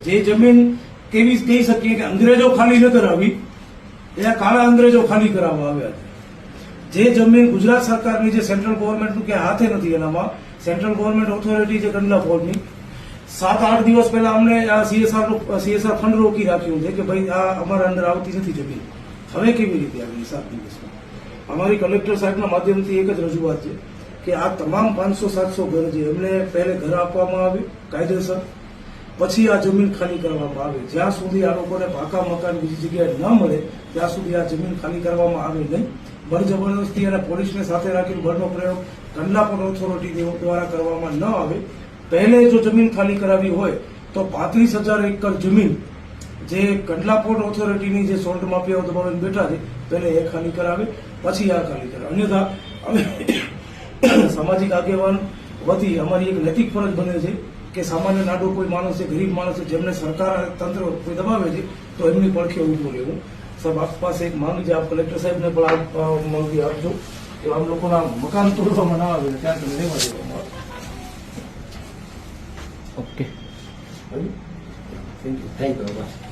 જે જમીન કેવી કહી શકીએ કે અંગ્રેજો ખાલી ન કરાવી, એના કાળા અંગ્રેજો ખાલી કરાવવા આવ્યા જે જમીન ગુજરાત સરકારની જે સેન્ટ્રલ ગવર્મેન્ટનું ક્યાં હાથે નથી, એનામાં સેન્ટ્રલ ગવર્મેન્ટ ઓથોરિટી છે કંડલા ફોર્ડની સાત આઠ દિવસ પહેલા અમને આ સીએસઆર સીએસઆર ફંડ રોકી રાખ્યું છે કે ભાઈ આ અમારા અંદર આવતી નથી જમીન. હવે કેવી રીતે આવી સાત દિવસમાં? અમારી કલેક્ટર સાહેબના માધ્યમથી એક જ રજૂઆત છે કે આ તમામ પાંચસો સાતસો ઘર છે એમને પહેલે ઘર આપવામાં આવે કાયદેસર પછી આ જમીન ખાલી કરવામાં આવે. જ્યાં સુધી આ લોકોને પાકા મકાન બીજી જગ્યાએ ન મળે, ત્યાં સુધી આ જમીન ખાલી કરવામાં આવે નહીં. બળજબરદસ્તી અને પોલીસને સાથે રાખીને બળનો પ્રયોગ કંડલા પણ ઓથોરિટી દ્વારા કરવામાં ન આવે. પહેલે જો જમીન ખાલી કરાવી હોય, તો પાંત્રીસ હજાર એકર જમીન જે કંડલા પોર્ટ ઓથોરિટીની જે સોલ્ટ માફિયાઓ દબાવીને બેઠા છે, પહેલે એ ખાલી કરાવે, પછી આ ખાલી કરાવે. અન્યથા, અમે સામાજિક આગેવાન વતી અમારી એક નૈતિક ફરજ બને છે કે સામાન્ય નાડો કોઈ માણસ છે ગરીબ માણસ છે જેમને સરકાર તંત્ર કોઈ દબાવે છે તો એમની પડખે ઊભું રહેવું. સાહેબ આપ પાસે એક માનું છે આપ કલેક્ટર સાહેબને પણ અ, આપજો. કે આમ લોકોના મકાન તોડવામાં ના આવે ત્યાં તમે રહેવા દેવામાં okay thank you thank you